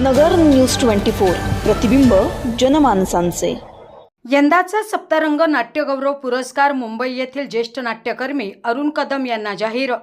नगर news twenty four प्रतिबिंब जनमानसांचे. यंदाचा सप्तरंग नाट्यगौरव पुरस्कार मुंबई येथील ज्येष्ठ नाट्यकर्मी अरुण कदम यांना जाहीर.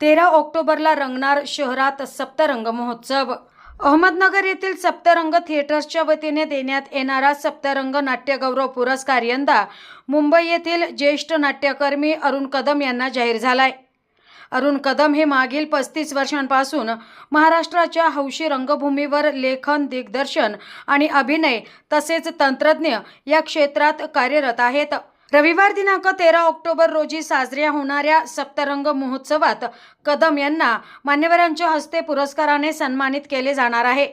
तेरा ऑक्टोबरला रंगणार शहरात सप्तरंग महोत्सव. अहमदनगर येथील सप्तरंग थिएटर्सच्या वतीने देण्यात येणारा सप्तरंग नाट्यगौरव पुरस्कार यंदा मुंबई येथील ज्येष्ठ नाट्यकर्मी अरुण कदम यांना जाहीर झालाय. अरुण कदम हे मागील पस्तीस वर्षांपासून महाराष्ट्राच्या हौशी रंगभूमीवर लेखन दिग्दर्शन आणि अभिनय तसेच तंत्रज्ञ या क्षेत्रात कार्यरत आहेत. रविवार दिनांक तेरा ऑक्टोबर रोजी साजऱ्या होणाऱ्या सप्तरंग महोत्सवात कदम यांना मान्यवरांच्या हस्ते पुरस्काराने सन्मानित केले जाणार आहे.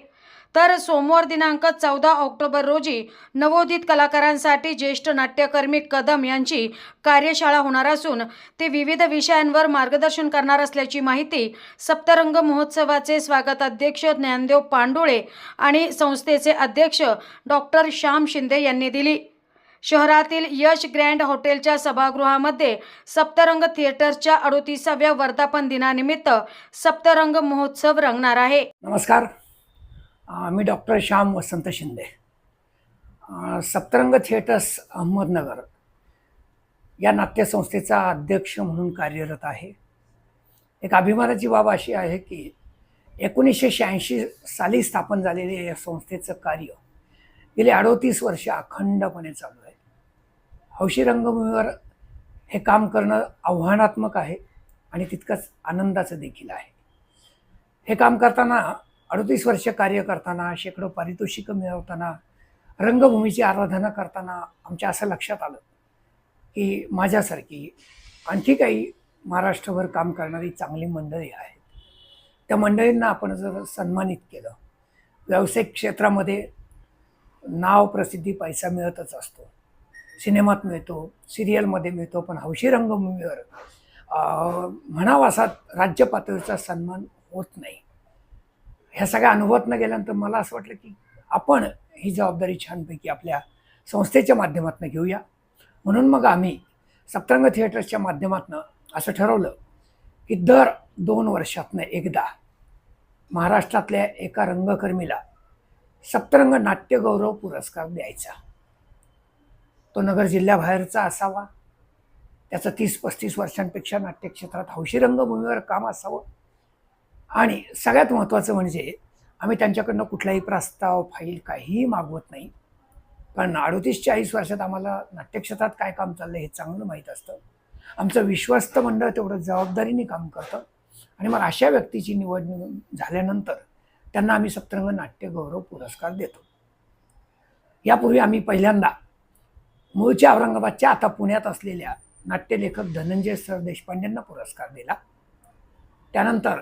तर सोमवार दिनांक चौदा ऑक्टोबर रोजी नवोदित कलाकारांसाठी ज्येष्ठ नाट्यकर्मी कदम यांची कार्यशाळा होणार असून ते विविध विषयांवर मार्गदर्शन करणार असल्याची माहिती सप्तरंग महोत्सवाचे स्वागत अध्यक्ष ज्ञानदेव पांडुळे आणि संस्थेचे अध्यक्ष डॉक्टर श्याम शिंदे यांनी दिली. शहरातील यश ग्रँड हॉटेलच्या सभागृहामध्ये सप्तरंग थिएटर्सच्या अडोतीसाव्या वर्धापन दिनानिमित्त सप्तरंग महोत्सव रंगणार आहे. नमस्कार. मी डॉक्टर श्याम वसंत शिंदे. सप्तरंग थिएटर्स अहमदनगर या नाट्यसंस्थेचा अध्यक्ष म्हणून कार्यरत आहे. एक अभिमानाची बाब अशी आहे की एकोणीसशे शहाऐंशी साली स्थापन झालेले या संस्थेचं कार्य गेली अडोतीस वर्ष अखंडपणे चालू आहे. हौशी रंगभूमीवर हे काम करणं आव्हानात्मक आहे आणि तितकंच आनंदाचं देखील आहे. हे काम करताना अडतीस वर्ष कार्य करताना शेकडो पारितोषिकं मिळवताना रंगभूमीची आराधना करताना आमच्या असं लक्षात आलं की माझ्यासारखी आणखी काही महाराष्ट्रभर काम करणारी चांगली मंडळी आहेत. त्या मंडळींना आपण जर सन्मानित केलं व्यावसायिक क्षेत्रामध्ये नाव प्रसिद्धी पैसा मिळतच असतो. सिनेमात मिळतो सिरियलमध्ये मिळतो पण हौशी रंगभूमीवर म्हणावा असा राज्य पातळीचा सन्मान होत नाही. ह्या सगळ्या अनुभवातनं गेल्यानंतर मला असं वाटलं की आपण ही जबाबदारी छानपैकी आपल्या संस्थेच्या माध्यमातून घेऊया. म्हणून मग आम्ही सप्तरंग थिएटर्सच्या माध्यमातून असं ठरवलं की दर दोन वर्षातनं एकदा महाराष्ट्रातल्या एका रंगकर्मीला सप्तरंग नाट्यगौरव पुरस्कार द्यायचा. तो नगर जिल्ह्याबाहेरचा असावा. त्याचं तीस पस्तीस वर्षांपेक्षा नाट्यक्षेत्रात हौशी रंगभूमीवर काम असावं. आणि सगळ्यात महत्त्वाचं म्हणजे आम्ही त्यांच्याकडनं कुठलाही प्रस्ताव फाईल काहीही मागवत नाही. कारण अडतीस चाळीस वर्षात आम्हाला नाट्यक्षेत्रात काय काम चाललं हे चांगलं माहीत असतं. आमचं विश्वस्त मंडळ तेवढं जबाबदारीने काम करतं. आणि मग अशा व्यक्तीची निवड झाल्यानंतर त्यांना आम्ही सप्तरंग नाट्य गौरव पुरस्कार देतो. यापूर्वी आम्ही पहिल्यांदा मूळच्या औरंगाबादच्या आता पुण्यात असलेल्या नाट्यलेखक धनंजय सर देशपांडेंना पुरस्कार दिला. त्यानंतर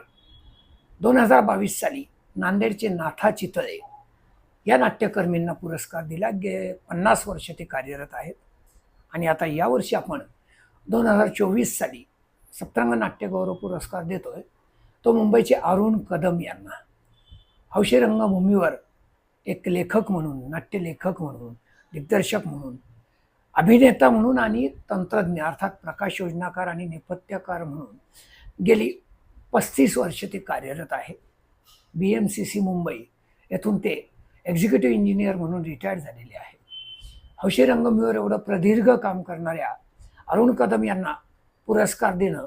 दोन हजार बावीस साली नांदेडचे नाथा चितळे या नाट्यकर्मींना पुरस्कार दिला. गे पन्नास वर्ष ते कार्यरत आहेत. आणि आता यावर्षी आपण दोन हजार चोवीस साली सप्तरंग नाट्यगौरव पुरस्कार देतोय. तो मुंबईचे अरुण कदम यांना. हौशी रंगभूमीवर एक लेखक म्हणून नाट्यलेखक म्हणून दिग्दर्शक म्हणून अभिनेता म्हणून आणि तंत्रज्ञ अर्थात प्रकाश योजनाकार आणि नेपथ्यकार म्हणून गेली पस्तीस वर्ष ते कार्यरत आहे. B M C C Mumbai येथून ते एक्झिक्युटिव्ह इंजिनियर म्हणून रिटायर्ड झालेले आहे. हौशी रंगभूमीवर एवढं प्रदीर्घ काम करणाऱ्या अरुण कदम यांना पुरस्कार देणं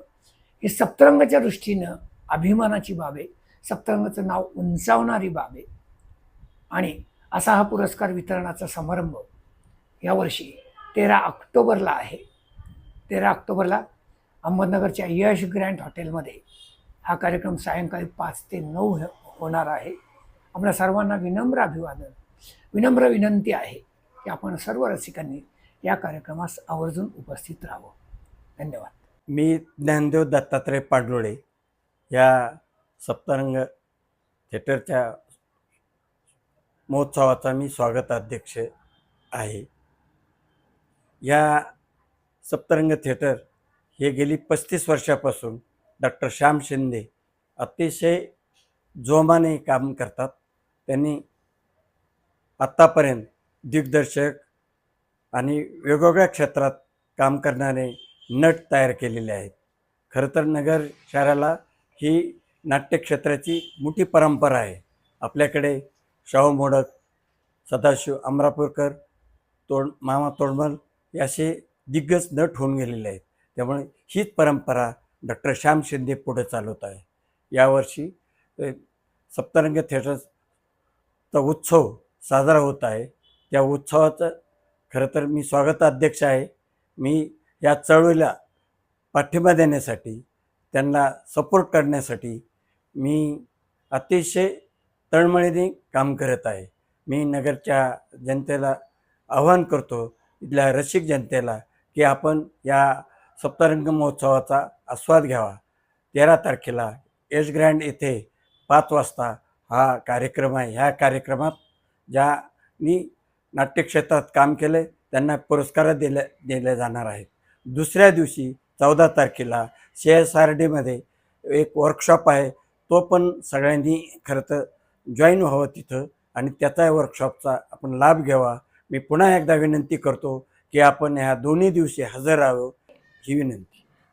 ही सप्तरंगाच्या दृष्टीनं अभिमानाची बाब आहे. सप्तरंगाचं नाव उंचावणारी बाब आहे. आणि असा हा पुरस्कार वितरणाचा समारंभ यावर्षी तेरा ऑक्टोबरला आहे. तेरा ऑक्टोबरला अहमदनगरच्या यश ग्रँड हॉटेलमध्ये हा कार्यक्रम सायंकाळी पाच ते नऊ होणार आहे. आपल्या सर्वांना विनम्र अभिवादन. विनम्र विनंती आहे की आपण सर्व रसिकांनी या कार्यक्रमास आवर्जून उपस्थित राहावं. धन्यवाद. मी ज्ञानदेव दत्तात्रय पाडलोळे या सप्तरंग थिएटरच्या महोत्सवाचा मी स्वागताध्यक्ष आहे. या सप्तरंग थिएटर हे गेली पस्तीस वर्षापासून डॉक्टर श्याम शिंदे अतिशय जोमाने काम करतात. त्यांनी आत्तापर्यंत दिग्दर्शक आणि वेगवेगळ्या क्षेत्रात काम करणारे नट तयार केलेले आहेत. खरं तर नगर शहराला ही नाट्यक्षेत्राची मोठी परंपरा आहे. आपल्याकडे शाहू मोडक सदाशिव अमरापूरकर तोड मामा तोडमल हे असे दिग्गज नट होऊन गेलेले आहेत. त्यामुळे हीच परंपरा डॉक्टर श्याम शिंदे पुढे चालवत आहे. यावर्षी सप्तरंग थिएटरचा उत्सव साजरा होत आहे. त्या उत्सवाचं खरं तर मी स्वागताध्यक्ष आहे. मी या चळवळीला पाठिंबा देण्यासाठी त्यांना सपोर्ट करण्यासाठी मी अतिशय तळमळीने काम करत आहे. मी नगरच्या जनतेला आवाहन करतो इथल्या रसिक जनतेला की आपण या सप्तरंग महोत्सवाचा आस्वाद घ्यावा. तेरा तारखेला एस ग्रँड येथे पाच वाजता हा कार्यक्रम आहे. ह्या कार्यक्रमात ज्यांनी नाट्यक्षेत्रात काम केले त्यांना पुरस्कार दिले दिले जाणार आहेत. दुसऱ्या दिवशी चौदा तारखेला सी एस आर डीमध्ये एक वर्कशॉप आहे. तो पण सगळ्यांनी खरं तर जॉईन व्हावं तिथं आणि त्याचा वर्कशॉपचा आपण लाभ घ्यावा. मी पुन्हा एकदा विनंती करतो की आपण ह्या दोन्ही दिवशी हजर राहावं ही विनंती.